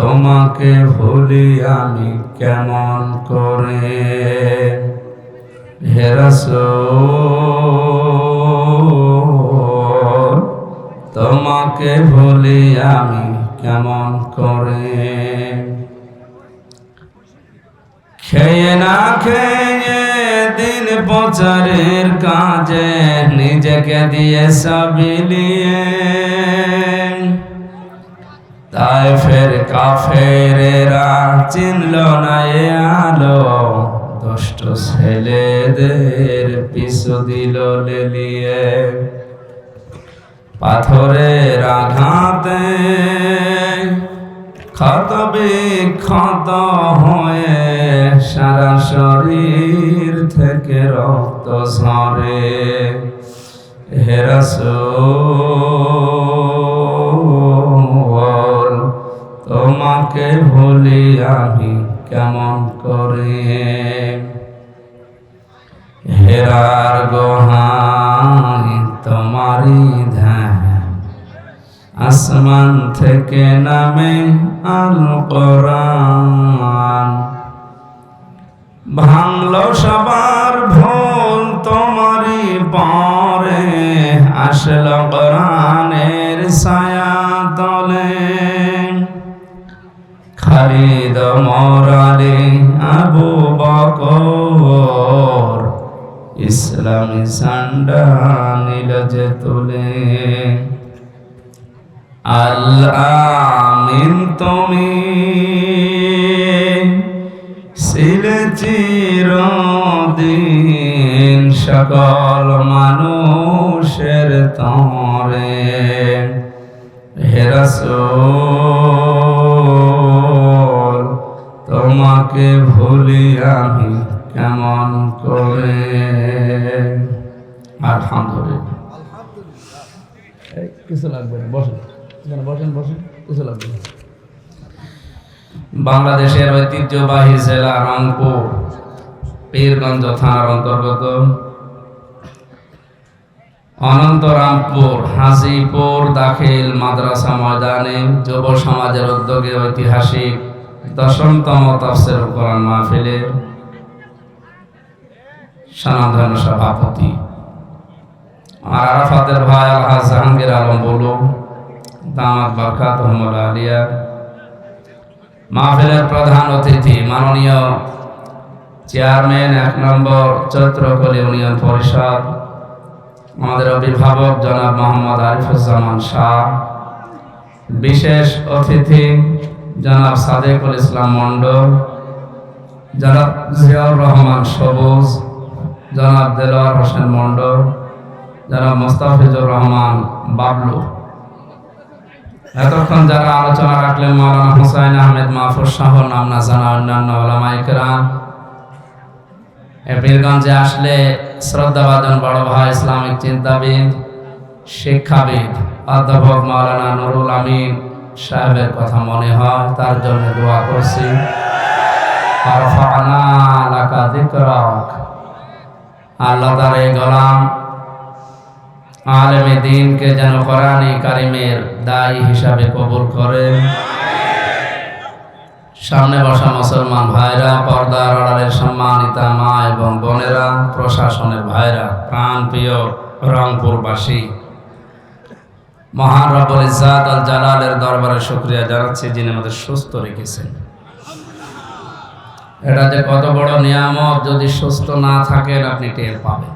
তোমাকে ভুলি আমি কেমন করে? হেরাসুল তোমাকে ভুলি আমি কেমন করে? খেয়ে না খেয়ে দিন প্রচারের কাজে নিজেকে দিয়ে সাবিলিয়ে তাই ফের কাফেরেরা চিনল না এ আলো। দুষ্ট ছেলেদের পিছু দিল লেলিয়ে। পাথরের আঘাতে ক্ষত বিক্ষত হয়ে সারা শরীর থেকে রক্ত ঝরে। হেরাসুল তোমাকে ভুলি আমি কেমন করে? হেরার গোহাই তোমারই ধ্যান। আসমান থেকে নামে আল কোরআন। ভাঙল সবার ভুল তোমারই পরে। আসল কোরআনের খালিদ মরালে আবু বকর। ইসলামী নিল যে তুলে। আল্লামিন তুমি ছিলে চিরদিন সকল মানুষের তরে। হেরাসুল তোমাকে ভুলি আমি কেমন করে? আলহামদুলিল্লাহ কিছু লাগবে না বসেন। এখানে বসেন বসেন কিছু লাগবে না। বাংলাদেশের ঐতিহ্যবাহী জেলা রংপুর পীরগঞ্জ থানার অন্তর্গত। অনন্তরামপুর হাজিপুর দাখিল মাদ্রাসা ময়দানে যুব সমাজের উদ্যোগে ঐতিহাসিক দশমতম তফসির কোরআন মাহফিলের সনাতন সভাপতি। আর আরাফাতের ভাই আলহাজ জাহাঙ্গীর আলম বলু দামাত বরকাত আলিয়া। মাহফিলের প্রধান অতিথি মাননীয় চেয়ারম্যান এক নম্বর চৈত্রকলি ইউনিয়ন পরিষদ, আমাদের অভিভাবক জনাব মোহাম্মদ আরিফুজ্জামান শাহ, বিশেষ অতিথি জনাব সাদেকুল ইসলাম মণ্ডল, জনাব জিয়াউর রহমান সবুজ, জনাব দেলোয়ার হোসেন মণ্ডল, জনাব মোস্তাফিজুর রহমান বাবলু। এতক্ষণ যারা আলোচনা রাখলেন মৌলানা হুসাইন আহমেদ মাহফুজ শাহ, নাম না জানা অন্যান্য ওলামা ইকরাম এ পীরগঞ্জে আসলে শ্রদ্ধাভাজন বড় ভাই ইসলামিক চিন্তাবিদ, শিক্ষাবিদ, অধ্যাপক মাওলানা নুরুল আমিন। সাহেবের কথা মনে হয়, তার জন্য দোয়া করছি। আল্লাহ তার এই গোলাম আলেমে দিনকে যেন কোরআনে কারিমের দায়ী হিসাবে কবুল করে সামনে বসা মুসলমান ভাইরা, পর্দার আড়ালের সম্মানিতা মা এবং বোনেরা, প্রশাসনের ভাইরা প্রাণ প্রিয় রংপুরবাসী। মহান রব্বুল ইজাত আল জালালের দরবারে শুক্রিয়া জানাচ্ছি যিনি আমাদের সুস্থ রেখেছেন। এটা যে কত বড় নিয়ামত, যদি সুস্থ না থাকেন আপনি টের পাবেন।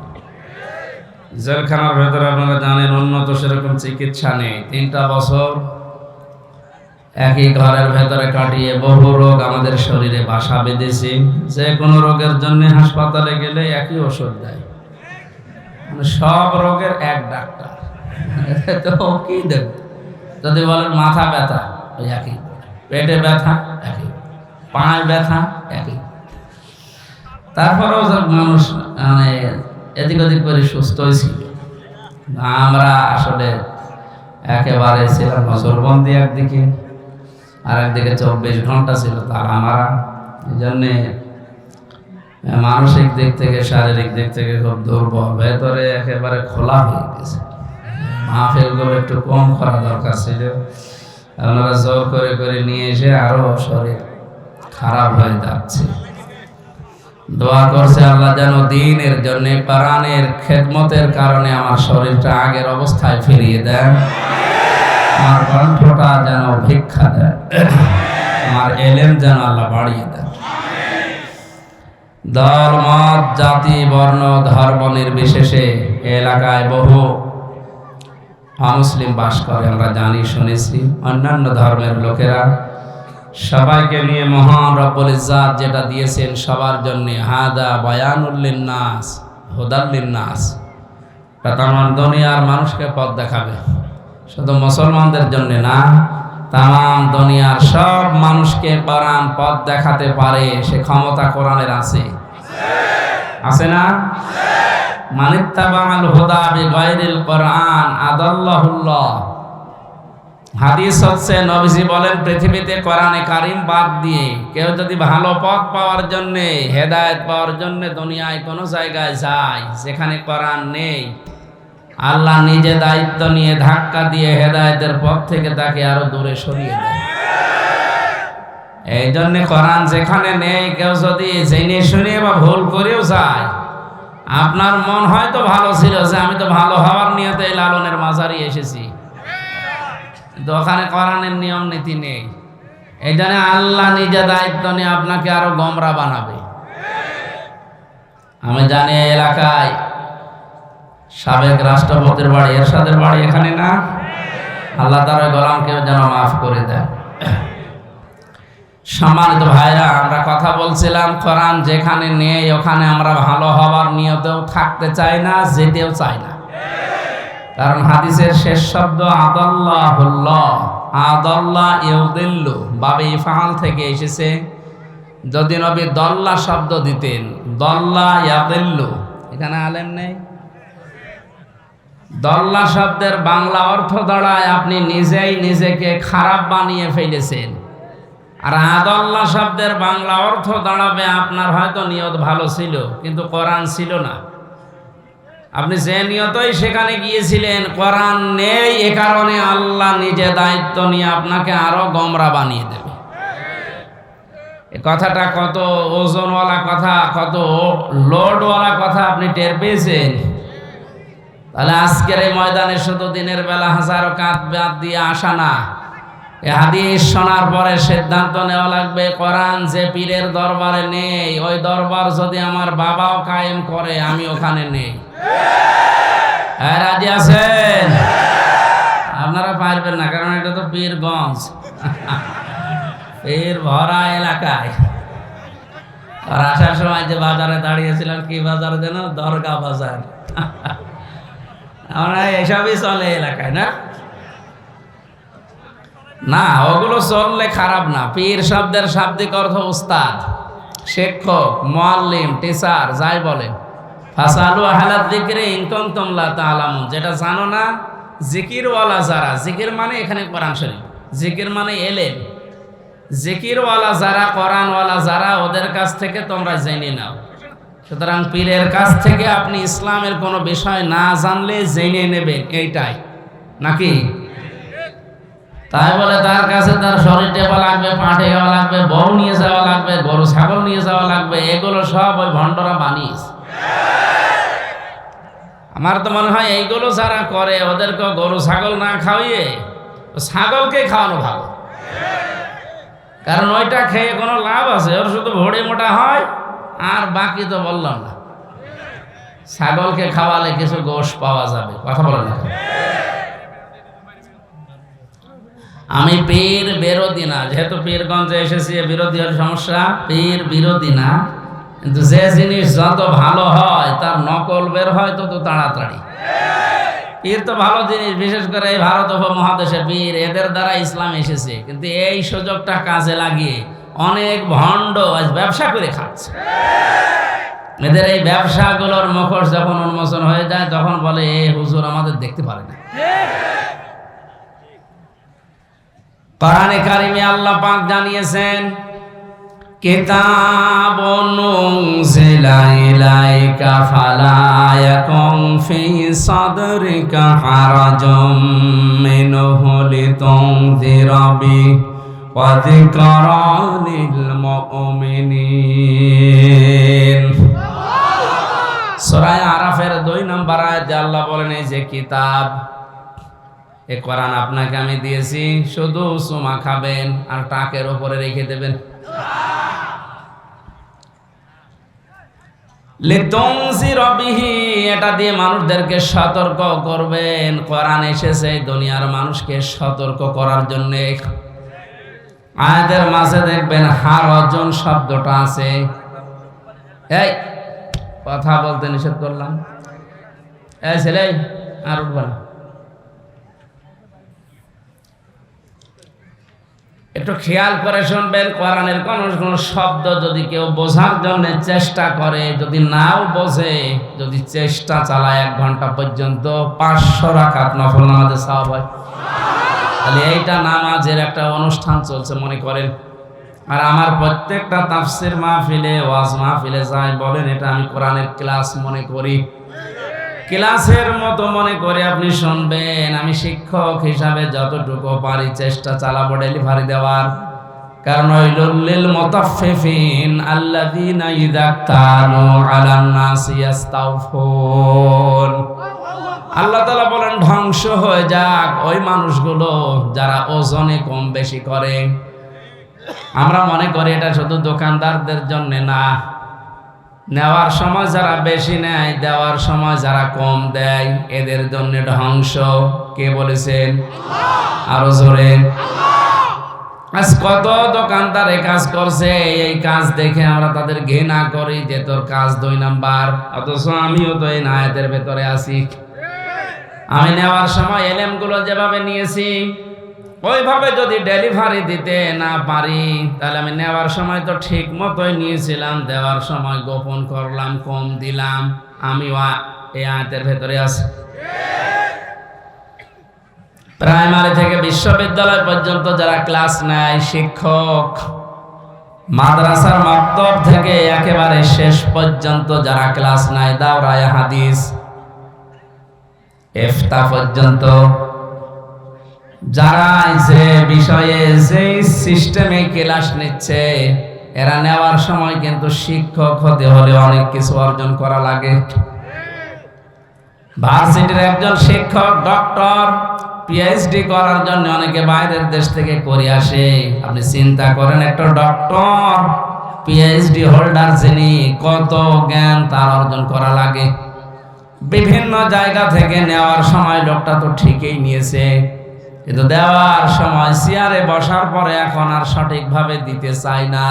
জেলখানার ভেতরে আপনারা জানেন, উন্নত সেরকম চিকিৎসা নেই। তিনটা বছর একই ঘরের ভেতরে কাটিয়ে বহু রোগ আমাদের শরীরে বাসা বেঁধেছে। যে কোনো রোগের জন্য হাসপাতালে গেলে একই ওষুধ দেয়। মানে সব রোগের এক ডাক্তার। তো কি দেব? যদি বলেন মাথা ব্যথা, ওই একই। পেটে ব্যথা, একই। পায়ে ব্যথা, একই। তারপরেও মানুষ মানে এদিক ওদিক করে সুস্থ হয়েছিল আমরা আসলে একেবারে ছিলাম নজরবন্দি একদিকে, আর একদিকে চব্বিশ ঘণ্টা ছিল তার আমরা। এই জন্যে মানসিক দিক থেকে, শারীরিক দিক থেকে খুব দুর্বল, ভেতরে একেবারে খোলা হয়ে গেছে। মাহফিলগুলো একটু কম করা দরকার ছিল। আপনারা জোর করে করে নিয়ে এসে আরও শরীর খারাপ হয়ে যাচ্ছে। দোয়া করছে আল্লাহ যেন দিনের জন্য, প্রাণের খেদমতের কারণে আমার শরীরটা আগের অবস্থায় ফিরিয়ে দেন। আমার কণ্ঠটা যেন ভিক্ষা দেয়। আমার এলেম যেন আল্লাহ বাড়িয়ে দেন। দল, মত, জাতি, বর্ণ, ধর্ম নির্বিশেষে এলাকায় বহু অমুসলিম বাস করে, আমরা জানি, শুনেছি। অন্যান্য ধর্মের লোকেরা সবাইকে নিয়ে মহান রব্বুল ইজ্জাত যেটা দিয়েছেন সবার জন্য, হাদা বয়ানুল্লিন নাস হুদাল্লিন নাস তাম দুনিয়ার মানুষকে পথ দেখাবে। শুধু মুসলমানদের জন্য না, তাম দুনিয়ার সব মানুষকে কোরআন পথ দেখাতে পারে, সে ক্ষমতা কোরআনের আছে। আছে না? হুদা বিগাইরিল কোরআন, আদাল্লাহুল্লাহ। হাদিস হচ্ছে পৃথিবীতে কোরআনে কারিম বাদ দিয়ে কেউ যদি ভালো পথ পাওয়ার জন্য, হেদায়েত পাওয়ার জন্য দুনিয়ায় কোনো জায়গায় যায়, যেখানে কোরআন নেই, আল্লাহ নিজে দায়িত্ব নিয়ে ধাক্কা দিয়ে হেদায়েতের পথ থেকে তাকে আরও দূরে সরিয়ে দেয়। এই জন্য কোরআন যেখানে নেই, কেউ যদি জেনে শুনে বা ভুল করেও যায় আপনার মন হয়তো ভালো ছিল যে আমি তো ভালো হওয়ার নিয়তে লালনের মাঝারি এসেছি। ওখানে কোরআনের নিয়ম, নীতি নেই। এই জন্য আল্লাহ নিজে দায়িত্ব নিয়ে আপনাকে আরও গমরা বানাবে। আমি জানি এলাকায় সাবেক রাষ্ট্রপতির বাড়ি, এরশাদের বাড়ি এখানে না? আল্লাহ তার গোলামকেও যেন মাফ করে দেয় সম্মানিত ভাইরা, আমরা কথা বলছিলাম কোরআন যেখানে নেই, ওখানে আমরা ভালো হওয়ার নিয়তেও থাকতে চাই না, যেতেও চাই না। কারণ হাদিসের শেষ শব্দ আদাল্লাহুল্লাহ, আদাল্লাহ ইউদিল্লু, বাবে ইফাল থেকে এসেছে। যদি নবী দল্লা শব্দ দিতেন, দল্লা ইয়াদিল্লু, এখানে আলেম নেই? দল্লা শব্দের বাংলা অর্থ দাঁড়ায় আপনি নিজেই নিজেকে খারাপ বানিয়ে ফেলেছেন। আর আদল্লা শব্দের বাংলা অর্থ দাঁড়াবে আপনার হয়তো নিয়ত ভালো ছিল, কিন্তু কোরআন ছিল না। আপনি যে নিয়তই সেখানে গিয়েছিলেন, কোরআন নেই এ কারণে আল্লাহ নিজে দায়িত্ব নিয়ে আপনাকে আরও গমরা বানিয়ে দেবে। এ কথাটা কত ওজনওয়ালা কথা, কত লোডওয়ালা কথা আপনি টের পেয়েছেন? তাহলে আজকের এই ময়দানে শুধু দিনের বেলা হাজারো কাঁধ বাদ দিয়ে আসা না। হাদিস শোনার পরে সিদ্ধান্ত নেওয়া লাগবে, কোরআন যে পীরের দরবারে নেই, ওই দরবার যদি আমার বাবাও কায়েম করে, আমি ওখানে নেই। হ্যাঁ রাজি আছেন? আপনারা পারবেন না, কারণ এটা তো পীরগঞ্জ। পীর ভরা এলাকায়। আর আসার সময় যে বাজারে দাঁড়িয়েছিলাম, কি বাজার যেন? দরগা বাজার। আমরা এসবই চলে এলাকায়, না? না, ওগুলো চললে খারাপ না। পীর শব্দের শাব্দিক অর্থ উস্তাদ, শিক্ষক, মোয়াল্লিম, টিচার, যাই বলেন। ফাসালু আহলাদ দিকরে ইনকম তোমলা তালামুন যেটা জানো না, জিকিরওয়ালা যারা, জিকির মানে এখানে কোরআন শরীফ, জিকির মানে এলেন জিকিরওয়ালা যারা, কোরআনওয়ালা যারা, ওদের কাছ থেকে তোমরা জেনে নাও। সুতরাং পীরের কাছ থেকে আপনি ইসলামের কোনো বিষয় না জানলে জেনে নেবেন, এইটাই। নাকি? তাই বলে তার কাছে তার শরীর টেপা লাগবে পাঁঠে যাওয়া লাগবে, বউ নিয়ে যাওয়া লাগবে, গরু, ছাগল নিয়ে যাওয়া লাগবে, এগুলো সব ওই ভণ্ডরা বানিয়েছে। আমার তো মনে হয় এইগুলো যারা করে, ওদেরকে গরু, ছাগল না খাওয়িয়ে ছাগলকে খাওয়ানো ভালো। কারণ ওইটা খেয়ে কোনো লাভ আছে, ওর শুধু ভড়ে মোটা হয়, আর বাকি তো বললাম না। ছাগলকে খাওয়ালে কিছু গোশ পাওয়া যাবে, কথা বলেন না। আমি পীর বিরোধী না, যেহেতু পীরগঞ্জে এসেছি বিরোধী হলে সমস্যা। পীর বিরোধী না, কিন্তু যে জিনিস যত ভালো হয়, তার নকল বের হয়, তত তাড়াতাড়ি। পীর তো ভালো জিনিস, বিশেষ করে এই ভারত উপমহাদেশে পীর, এদের দ্বারা ইসলাম এসেছে। কিন্তু এই সুযোগটা কাজে লাগিয়ে অনেক ভণ্ড আজ ব্যবসা করে খাচ্ছে। এদের এই ব্যবসাগুলোর মুখোশ যখন উন্মোচন হয়ে যায়, তখন বলে, এ হুজুর আমাদের দেখতে পারে না। কোরআনে কারিমে আল্লাহ পাক জানিয়েছেন কিতাব নুজিলা ইলাইকা ফালা ইয়াকুম ফি সাদরিকা হারাজুম মিনহু লিতুনযিরা বি ওয়া যিকরা লিল মুমিনিন। সূরা আরাফের 2 নম্বর আয়াতে আল্লাহ বলেন, এই যে কিতাব এ কোরআন আপনাকে আমি দিয়েছি, শুধু সুমা খাবেন আর টাকের ওপরে রেখে দেবেন। এটা দিয়ে মানুষদেরকে সতর্ক করবেন। কোরআন এসেছে দুনিয়ার মানুষকে সতর্ক করার জন্য। আয়াতের মাঝে দেখবেন হারজন শব্দটা আছে। এই, কথা বলতে নিষেধ করলাম। এই ছেলে, আর উঠবে একটু খেয়াল করে শুনবেন, কোরআনের কোন কোন শব্দ যদি কেউ বোঝার জন্য চেষ্টা করে, যদি নাও বোঝে, যদি চেষ্টা চালায় এক ঘণ্টা পর্যন্ত পাঁচশো রাখাত নফল নামাজে সওয়াব হয়। তাহলে এইটা নামাজের একটা অনুষ্ঠান চলছে, মনে করেন। আর আমার প্রত্যেকটা তাফসির মাহফিলে, ওয়াজ মাহফিলে যাই বলেন, এটা আমি কোরআনের ক্লাস মনে করি। ক্লাসের মতো মনে করে আপনি শুনবেন। আমি শিক্ষক হিসাবে যতটুকু পারি চেষ্টা চালাবো ডেলিভারি দেওয়ার। কারণ ওইলুল মুতাফফিফিন আল্লাযীনা ইযা কানু আলান আল্লাহ তাআলা বলেন, ধ্বংস হয়ে যাক ওই মানুষগুলো যারা ওজনে কম বেশি করে। আমরা মনে করি এটা শুধু দোকানদারদের জন্য না নেওয়ার সময় যারা বেশি নেয়, দেওয়ার সময় যারা কম দেয়, এদের জন্য ধ্বংস। কে বলেছেন? আরও জোরে। আজ কত দোকানদার এই কাজ করছে, এই কাজ দেখে আমরা তাদের ঘৃণা করি যে তোর কাজ দুই নাম্বার। অথচ আমিও তো এই নায়তের ভেতরে আছি। আমি নেওয়ার সময় এলেমগুলো যেভাবে নিয়েছি ওইভাবে যদি ডেলিভারি দিতে না পারি, তাহলে আমি নেওয়ার সময় তো ঠিক মতোই নিয়েছিলাম, দেওয়ার সময় গোপন করলাম, কম দিলাম। আমি এই আয়তের ভেতরে আছি। প্রাইমারি থেকে বিশ্ববিদ্যালয় পর্যন্ত যারা ক্লাস নেয়, শিক্ষক, মাদ্রাসার মক্তব থেকে একেবারে শেষ পর্যন্ত যারা ক্লাস নেয়, দাওরায় হাদিস, এফতা পর্যন্ত যারা যে বিষয়ে যে সিস্টেমে ক্লাস নিচ্ছে, এরা নেওয়ার সময় কিন্তু শিক্ষক হতে হলে অনেক কিছু অর্জন করা লাগে। ভার্সিটির একজন শিক্ষক ডক্টর পিএইচডি করার জন্য অনেকে বাইরের দেশ থেকে করে আসে। আপনি চিন্তা করেন, একটা ডক্টর পিএইচডি হোল্ডার যিনি কত জ্ঞান তার অর্জন করা লাগে। বিভিন্ন জায়গা থেকে নেওয়ার সময় লোকটা তো ঠিকই নিয়েছে। কিন্তু দেওয়ার সময় চেয়ারে বসার পরে এখন আর সঠিকভাবে দিতে চাই না।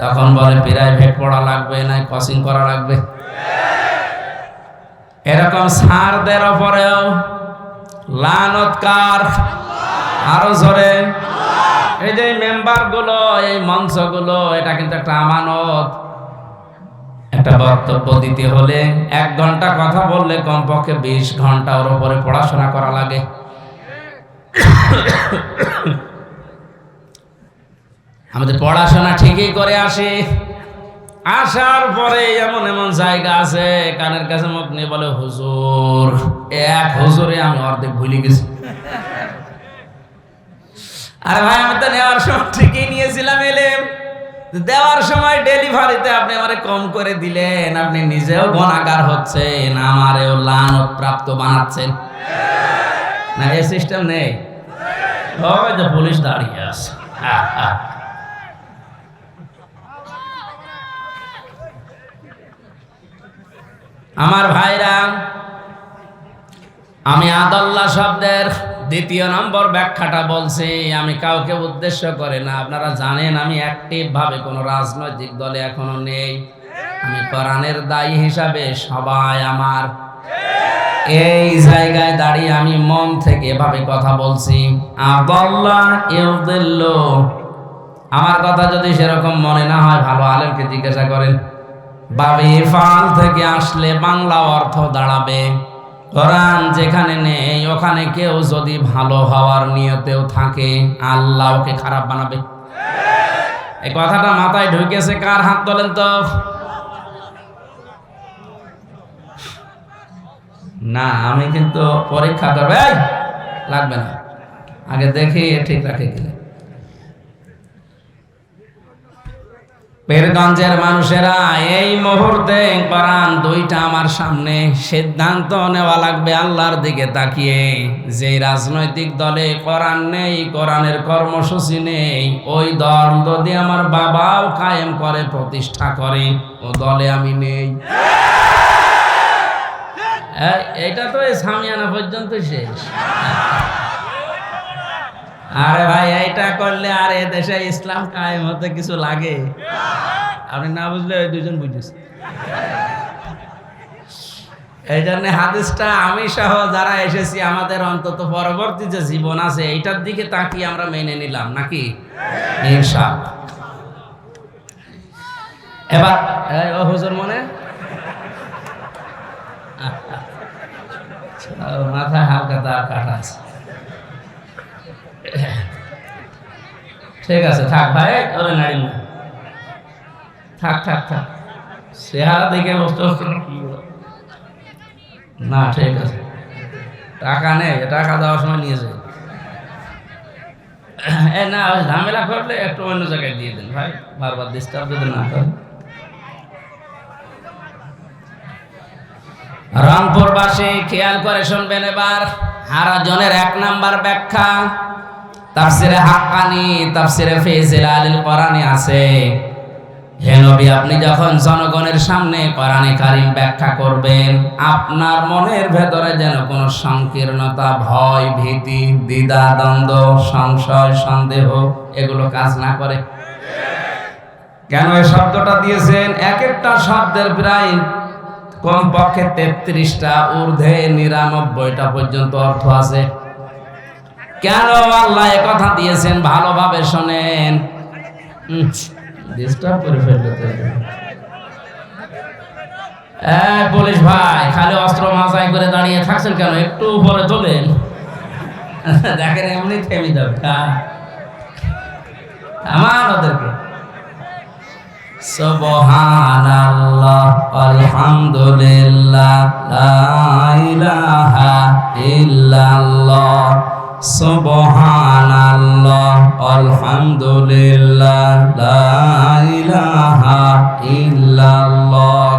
তখন বলে, প্রাইভেট পড়া লাগবে না কোচিং করা লাগবে। এরকম সারদের ওপরেও লানতকার আরও জোরে। এই যে মেম্বারগুলো এই মঞ্চগুলো এটা কিন্তু একটা আমানত। একটা বক্তব্য দিতে হলে এক ঘণ্টা কথা বললে কমপক্ষে বিশ ঘণ্টা ওর উপরে পড়াশোনা করা লাগে। আমাদের পড়াশোনা ঠিকই করে আসি। আসার পরে এমন এমন জায়গা আছে, কানের কাছে মুখ নিয়ে বলে, হুজুর, এক হুজুরে আমি অর্ধেক ভুলে গেছি। আরে ভাই, আমি তো নেওয়ার সময় ঠিকই নিয়েছিলাম এলেম। দেওয়ার সময় ডেলিভারিতে আপনি আমারে কম করে দিলেন, আপনি নিজেও গণাগার হচ্ছেন, আমারেও লানত প্রাপ্ত বানাচ্ছেন। না এই সিস্টেম নেই। পুলিশ দাঁড়িয়ে আছে। আমার ভাইরা, আমি আদল্লা শব্দের দ্বিতীয় নম্বর ব্যাখ্যাটা বলছি, আমি কাউকে উদ্দেশ্য করে না। আপনারা জানেন, আমি অ্যাক্টিভ ভাবে কোনো রাজনৈতিক দলে এখনও নেই। আমি কোরআনের দায়ী হিসাবে সবাই আমার এই জায়গায় দাঁড়িয়ে আমি মন থেকে এভাবে কথা বলছি। আমার কথা যদি সেরকম মনে না হয়, ভালো আলেমকে জিজ্ঞাসা করেন। বাবি ফাল থেকে আসলে বাংলা অর্থ দাঁড়াবে। কোরআন যেখানে নেই, ওখানে কেউ যদি ভালো হওয়ার নিয়তেও থাকে, আল্লাহ ওকে খারাপ বানাবে। এই কথাটা মাথায় ঢুকেছে কার হাত তোলেন তো? না, আমি কিন্তু পরীক্ষা করবে লাগবে না। আগে দেখি ঠিক রাখে কিনা। পীরগঞ্জের মানুষেরা এই মুহূর্তে কোরআন দুইটা আমার সামনে সিদ্ধান্ত নেওয়া লাগবে আল্লাহর দিকে তাকিয়ে। যে রাজনৈতিক দলে কোরআন নেই, কোরআনের কর্মসূচি নেই, ওই দল যদি আমার বাবাও কায়েম করে, প্রতিষ্ঠা করে, ও দলে আমি নেই। এই- এইটা তো সামিয়ানা পর্যন্ত শেষ। আরে ভাই, এইটা করলে আর এ দেশে ইসলাম কায়েম হতে কিছু লাগে? আপনি না বুঝলে ওই দুজন বুঝেছে। এই জন্য হাদিসটা আমি সহ যারা এসেছি, আমাদের অন্তত পরবর্তী যে জীবন আছে, এইটার দিকে তাকিয়ে আমরা মেনে নিলাম, নাকি? ইনশাআল্লাহ। এবার ও হুজুর মনে? মাথায় হালকা তার কাটা আছে। ঠিক আছে, থাক ভাই, ওরে নাড়ি না থাক থাক থাক। চেহারা দেখে পারছি না, ঠিক আছে। টাকা নেই টাকা দেওয়ার সময় নিয়ে যাই এ, না ঝামেলা করলে একটু অন্য জায়গায় দিয়ে দেন ভাই, বারবার ডিস্টার্ব যদি না করে রংপুরবাসী খেয়াল করে শুনবেন এবার। হারা জনের এক নাম্বার ব্যাখ্যা। তাফসিরে হাক্কানি, তাফসিরে ফেজিল আলিল কোরআনে আছে। হে নবী, আপনি যখন জনগণের সামনে কোরআনে কারিম ব্যাখ্যা করবেন, আপনার মনের ভেতরে যেন কোনো সংকীর্ণতা, ভয়, ভীতি, দ্বিধা, দ্বন্দ্ব, সংশয়, সন্দেহ, এগুলো কাজ না করে। কেন এই শব্দটা দিয়েছেন? এক একটা শব্দের প্রায় কমপক্ষে তেত্রিশটা ঊর্ধ্বে নিরানব্বইটা পর্যন্ত অর্থ আছে। কেন আল্লাহ কথা দিয়েছেন? ভালোভাবে শোনেন। ডিস্টার্ব ফেললে পুলিশ ভাই, খালি অস্ত্র মাথায় করে দাঁড়িয়ে থাকছেন কেন? একটু উপরে তোলেন দেখেন, এমনি থেমে যাবে। হ্যাঁ। আমার ওদেরকে। সুবহানাল্লাহ, আলহামদুলিল্লাহ, লা ইলাহা ইল্লাল্লাহ, সুবহানাল্লাহ, আলহামদুলিল্লাহ, লা ইলাহা ইল্লাল্লাহ।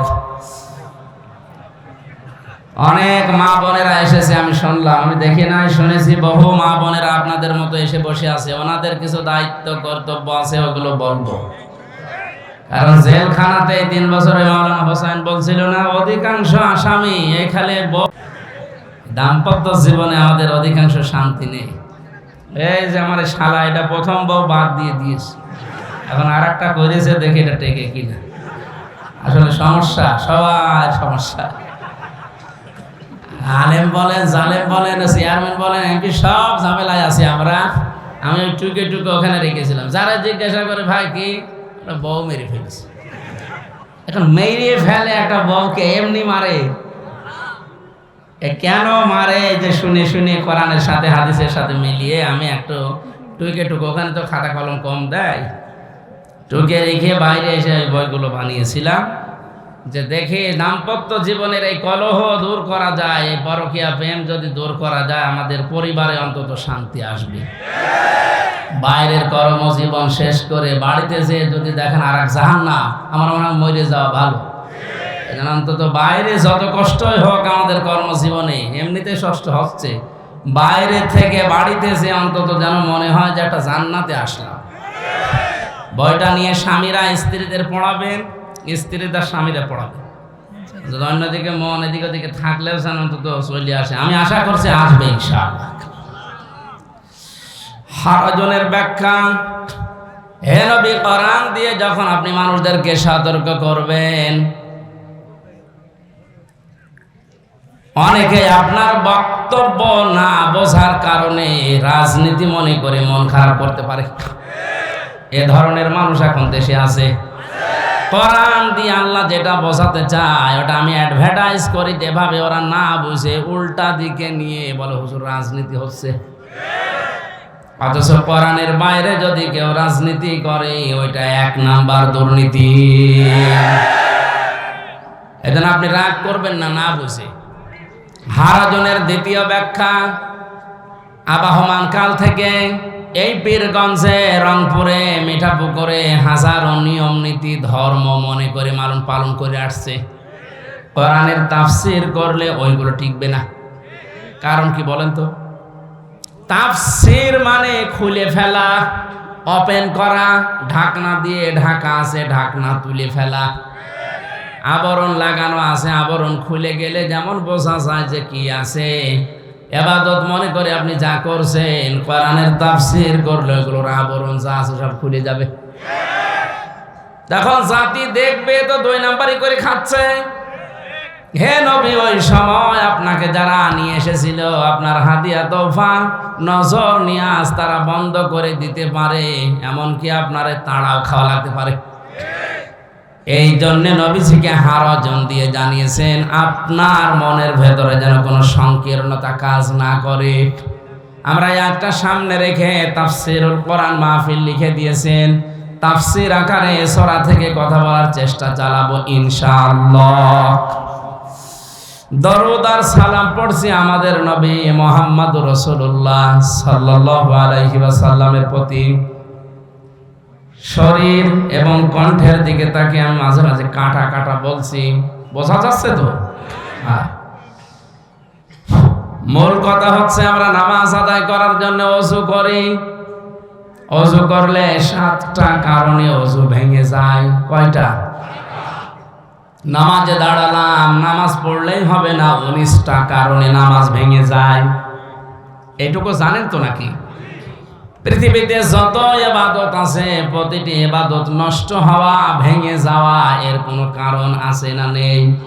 অনেক মা বোনেরা এসেছে, আমি শুনলাম, আমি দেখি নাই, শুনেছি, বহু মা বোনেরা আপনাদের মতো এসে বসে আছে, ওনাদের কিছু দায়িত্ব, কর্তব্য আছে, ওগুলো বলব। কারণ জেলখানাতে তিন বছরে মাওলানা হোসেন বলছিল না, অধিকাংশ আসামি এখানে দাম্পত্য জীবনে আমাদের অধিকাংশ শান্তি নেই। এই যে আমার শালা, এটা প্রথম বউ বাদ দিয়ে দিয়েছে। এখন আর একটা করেছে, দেখি এটা টেকে কিনা। আসলে সমস্যা, সবার সমস্যা। আলেম বলেন, জালেম বলেন, চেয়ারম্যান বলেন এমপি সব ঝামেলায় আছি আমরা। আমি টুকে টুকে ওখানে রেখেছিলাম। যারা জিজ্ঞাসা করে, ভাই, কি ওরা বউ মেরে ফেলেছে। এখন মেরে ফেলে একটা বউকে এমনি মারে। এ কেন মারে? যে শুনে শুনে কোরআনের সাথে, হাদিসের সাথে মিলিয়ে আমি একটু টুকে টুকে, ওখানে তো খাতা কলম কম দেয়। টুকে রেখে বাইরে এসে ওই বইগুলো বানিয়েছিলাম। যে দেখে দাম্পত্য জীবনের এই কলহ দূর করা যায়, এই পরকীয়া প্রেম যদি দূর করা যায়, আমাদের পরিবারে অন্তত শান্তি আসবে। বাইরের কর্মজীবন শেষ করে বাড়িতে যে যদি দেখেন আর এক জাহান না আমার মনে হয় মরে যাওয়া ভালো। অন্তত বাইরে যত কষ্টই হোক আমাদের কর্মজীবনে, এমনিতে কষ্ট হচ্ছে। বাইরে থেকে বাড়িতে যে অন্তত যেন মনে হয় যে একটা জান্নাতে আসলাম। বইটা নিয়ে স্বামীরা স্ত্রীদের পড়াবেন, স্ত্রীরা স্বামীরা পড়াবেন। যদি অন্যদিকে মন এদিকে ওদিকে থাকলেও যেন অন্তত চলে আসে। আমি আশা করছি আসবে ইনশাআল্লাহ। হারজনের ব্যাখ্যা। হে নবী, কোরআন দিয়ে যখন আপনি মানুষদেরকে সতর্ক করবেন, অনেকে আপনার বক্তব্য না বোঝার কারণে রাজনীতি মনে করে মন খারাপ করতে পারে। এ ধরনের মানুষ এখন দেশে আছে। কোরআন দিয়ে আল্লাহ যেটা বোঝাতে চায়, ওটা আমি অ্যাডভার্টাইজ করি, যেভাবে ওরা না বুঝে, উল্টা দিকে নিয়ে বলে, হুজুর, রাজনীতি হচ্ছে। অথচ কোরআনের বাইরে যদি কেউ রাজনীতি করে, ওইটা এক নাম্বার দুর্নীতি। এজন্য আপনি রাগ করবেন না না বুঝে। হারাজনের দ্বিতীয় ব্যাখ্যা, আবাহমান কাল থেকে এই পীরগঞ্জে রংপুরে মিঠাপুকুরে হাজারো নিয়ম নীতি, ধর্ম মনে করে মালন পালন করে আসছে। কোরআনের তাফসির করলে ওইগুলো টিকবে না। কারণ কি বলেন তো? তাফসির মানে খুলে ফেলা, ওপেন করা, ঢাকনা দিয়ে ঢাকা আছে, ঢাকনা তুলে ফেলা। আবরণ লাগানো আছে, আবরণ খুলে গেলে যেমন বোঝা যায় যে কি আছে। এবাদত মনে করে আপনি যা করছেন, কোরআনের তাফসির করলে ওগুলোর আবরণ যা আছে সব খুলে যাবে। তখন জাতি দেখবে তো দুই নাম্বারই করে খাচ্ছে। হে নবী, ওই সময় আপনাকে যারা নিয়ে এসেছিল, আপনার হাদিয়া তোফা নজর নিয়াজ তারা বন্ধ করে দিতে পারে, এমনকি আপনার তাড়াও খাওয়া লাগতে পারে। এই জন্য নবীজিকে হারজন দিয়ে জানিয়েছেন, আপনার মনের ভেতরে যেন কোনো সংকীর্ণতা কাজ না করে। আমরা একটা সামনে রেখে তাফসিরুল কোরআন মাহফিল লিখে দিয়েছেন, তাফসির আকারে সরা থেকে কথা বলার চেষ্টা চালাবো ইনশাআল্লাহ। দরুদ আর সালাম পড়ছি আমাদের নবী মোহাম্মদ রসুল্লাহ সাল্লাহ ওয়াসাল্লামের প্রতি। শরীর এবং কণ্ঠের দিকে তাকে আমি মাঝে মাঝে কাঁটা কাঁটা বলছি। বোঝা যাচ্ছে তো? হ্যাঁ। মূল কথা হচ্ছে আমরা নামাজ আদায় করার জন্য অজু করি। অজু করলে সাতটা কারণে অজু ভেঙে যায়। কয়টা? নামাজে দাঁড়ালাম, নামাজ পড়লেই হবে না উনিশটা কারণে নামাজ ভেঙে যায়। এটুকু জানেন তো নাকি? পৃথিবীতে যত এবাদত আছে, প্রতিটি এবাদত নষ্ট হওয়া, ভেঙে যাওয়া, এর কোনো কারণ আছে না নেই?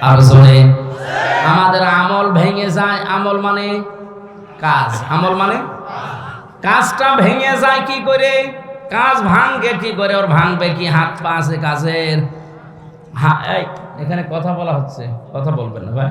আর জোরে, আমাদের আমল ভেঙে যায়, আমল মানে কাজ। আমল মানে কাজটা ভেঙে যায় কি করে? কাজ ভাঙবে কি করে? ওর ভাঙবে কি? হাত পা আছে কাজের। হ্যাঁ এখানে কথা বলা হচ্ছে কথা বলবেন না ভাই।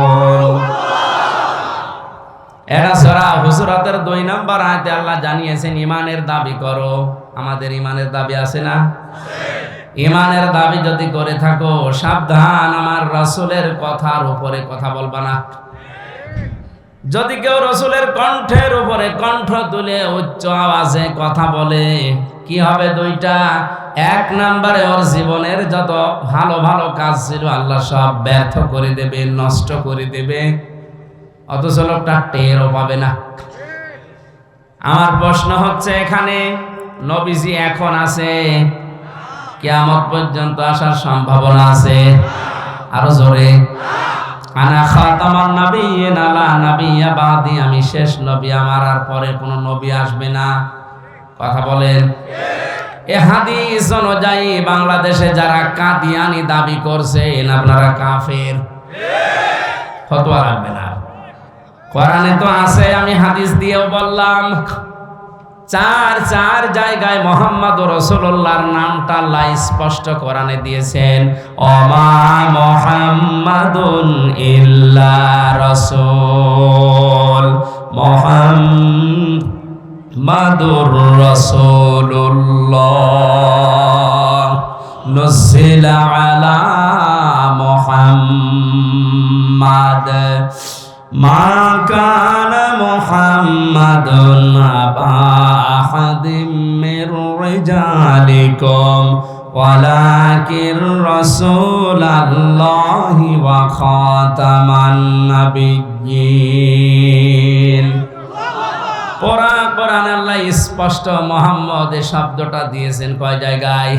এরা সরা হুজুরাতের দুই নাম্বার আয়তে আল্লাহ জানিয়েছেন, ইমানের দাবি করো। আমাদের ইমানের দাবি আছে না? ইমানের দাবি যদি করে থাকো, সাবধান, আমার রাসূলের কথার উপরে কথা বলবা না। যদি কেউ রসুলের কণ্ঠের উপরে কণ্ঠ তুলে উচ্চ আওয়াজে কথা বলে, কি হবে দুইটা? এক নাম্বারে ওর জীবনের যত ভালো ভালো কাজ ছিল, আল্লাহ সব ব্যর্থ করে দেবে, নষ্ট করে দেবে। অথচ লোকটা টেরও পাবে না। আমার প্রশ্ন হচ্ছে এখানে, নবীজি এখন আছে? কিয়ামত পর্যন্ত আসার সম্ভাবনা আছে? আরও জোরে। আমি শেষ নবী, আমার আর পরে কোনো নবী আসবে না। কথা বলেন। এ হাদিস অনুযায়ী বাংলাদেশে যারা কাদিয়ানি দাবি করছেন আপনারা কাফের? ফতোয়া রাখবে না কোরআনে তো আছে, আমি হাদিস দিয়েও বললাম। চার চার জায়গায় মোহাম্মদ রসুল্লাহর নামটা লাই স্পষ্ট কোরআনে দিয়েছেন। অমা মোহাম্মদ ইল্লা রসুল। মোহাম্মদুর রসুল্লাহ নসিলা আলা মোহাম্মদ। ما كان محمد أبا أحد من رجالكم ولكن رسول الله وخاتم النبيين কোরআন কোরআন আল্লাহ স্পষ্ট মোহাম্মদ এই শব্দটা দিয়েছেন কয় জায়গায়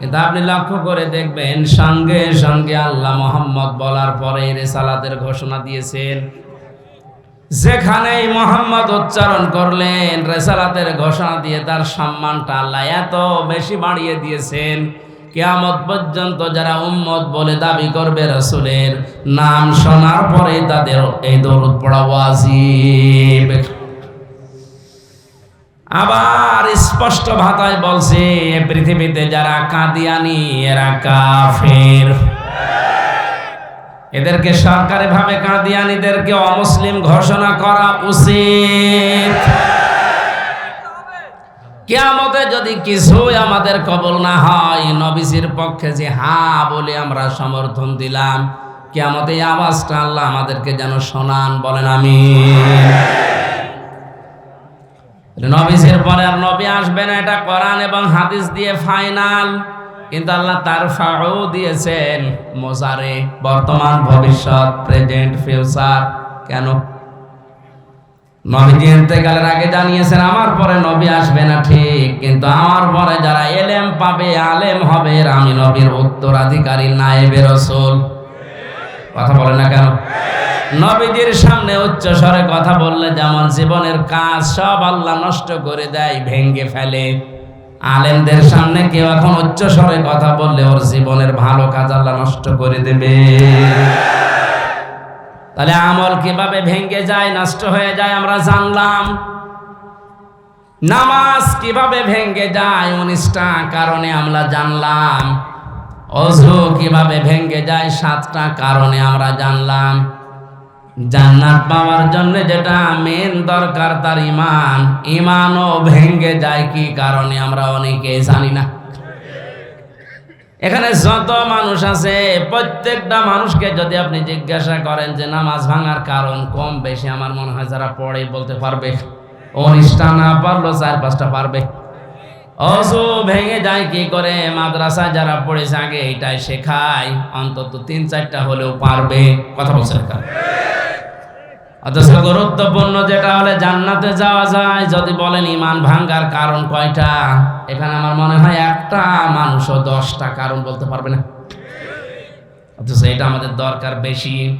কিন্তু আপনি লক্ষ্য করে দেখবেন সঙ্গে সঙ্গে আল্লাহ মোহাম্মদ বলার পরে রেসালাতের ঘোষণা দিয়েছেন। যেখানেই মোহাম্মদ উচ্চারণ করলেন, রেসালাতের ঘোষণা দিয়ে তার সম্মানটা আল্লাহ এত বেশি বাড়িয়ে দিয়েছেন। কেয়ামত পর্যন্ত যারা উম্মত বলে দাবি করবে রসুলের নাম শোনার পরে তাদের এই দরুদ পড়া ওয়াজিব। আবার স্পষ্ট ভাষায় বলছে, পৃথিবীতে যারা কাদিয়ানি, এরা কাফের। এদেরকে সরকারি ভাবে কাদিয়ানিদেরকে অমুসলিম ঘোষণা করা উচিত। কেয়ামতে যদি কিছুই আমাদের কবল না হয়, নবীজির পক্ষে যে হা বলে আমরা সমর্থন দিলাম, কেয়ামতে আওয়াজটা আল্লাহ আমাদেরকে যেন শোনান, বলেন আমি নবীজির পরে আর নবী আসবে না, এটা কোরআন এবং হাদিস দিয়ে ফাইনাল কিন্তু আল্লাহ তার ফাও দিয়েছেন মোজারে। বর্তমান ভবিষ্যৎ প্রেজেন্ট ফিউচার কেন? ইন্তেকালের আগে জানিয়েছেন, আমার পরে নবী আসবে না ঠিক, কিন্তু আমার পরে যারা এলেম পাবে, আলেম হবে আমি নবীর উত্তরাধিকারী, নায়েবে রসুল। কথা বলে না কেন? নবীজির সামনে উচ্চ স্বরে কথা বললে যেমন জীবনের কাজ সব আল্লাহ নষ্ট করে দেয় ভেঙ্গে ফেলে। আলেমদের সামনে কেউ এখন উচ্চ স্বরে কথা বললে ওর জীবনের ভালো কাজ আল্লাহ নষ্ট করে দেবে। তাহলে আমল কীভাবে ভেঙ্গে যায়, নষ্ট হয়ে যায় আমরা জানলাম। নামাজ কীভাবে ভেঙ্গে যায়, উনিশটা কারণে আমরা জানলাম। অজু কীভাবে ভেঙ্গে যায়, সাতটা কারণে আমরা জানলাম। জান্নাত পাওয়ার জন্য যেটা মেন দরকার তার ইমান ইমানও ভেঙ্গে যায় কি কারণে আমরা অনেকে জানি না। এখানে যত মানুষ আছে, প্রত্যেকটা মানুষকে যদি আপনি জিজ্ঞাসা করেন যে নামাজ ভাঙার কারণ কম বেশি, আমার মনে হয় যারা পড়ে বলতে পারবে। উনিশটা না পারল চার পাঁচটা পারবে। অজু ভেঙে যায়, কি করে? মাদ্রাসায় যারা পড়েছে আগে এটাই শেখায়। অন্তত তিন চারটা হলেও পারবে। কথা বলছে গুরুত্বপূর্ণ যেটা হলে জান্নাতে যাওয়া যায়। যদি বলেন ইমান ভাঙ্গার কারণ কয়টা? এখানে আমার মনে হয় একটা মানুষও দশটা কারণ বলতে পারবে না। অথচ এটা আমাদের দরকার বেশি।